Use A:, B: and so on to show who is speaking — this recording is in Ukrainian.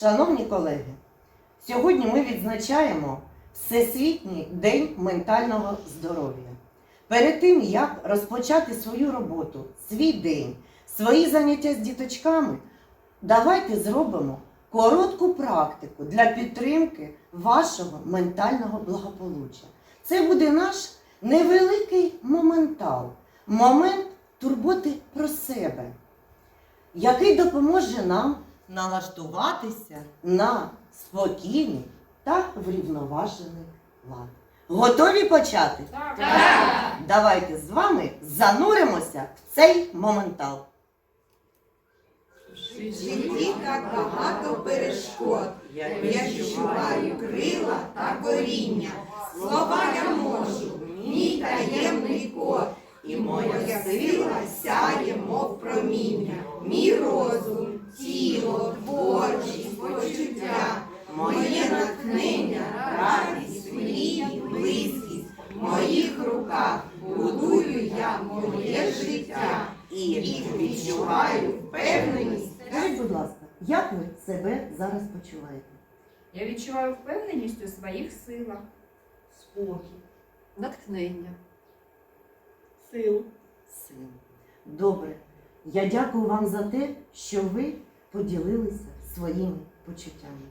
A: Шановні колеги, сьогодні ми відзначаємо Всесвітній день ментального здоров'я. Перед тим, як розпочати свою роботу, свій день, свої заняття з діточками, давайте зробимо коротку практику для підтримки вашого ментального благополуччя. Це буде наш невеликий моментал, момент турботи про себе, який допоможе нам налаштуватися на спокійний та врівноважений лад. Готові почати?
B: Так.
A: Давайте з вами зануримося в цей моментал.
C: В житті так багато перешкод. Я відчуваю крила та коріння. Слова я можу, мій таємний код. І моя сила сяє, мов проміння. Мій В моїх руках будую я моє життя. І відчуваю впевненість
A: Скажіть, будь ласка, як ви себе зараз почуваєте?
B: Я відчуваю впевненість у своїх силах.
A: Спокій,
D: натхнення.
A: сил. Сил. Добре. Я дякую вам за те, що ви поділилися своїми почуттями.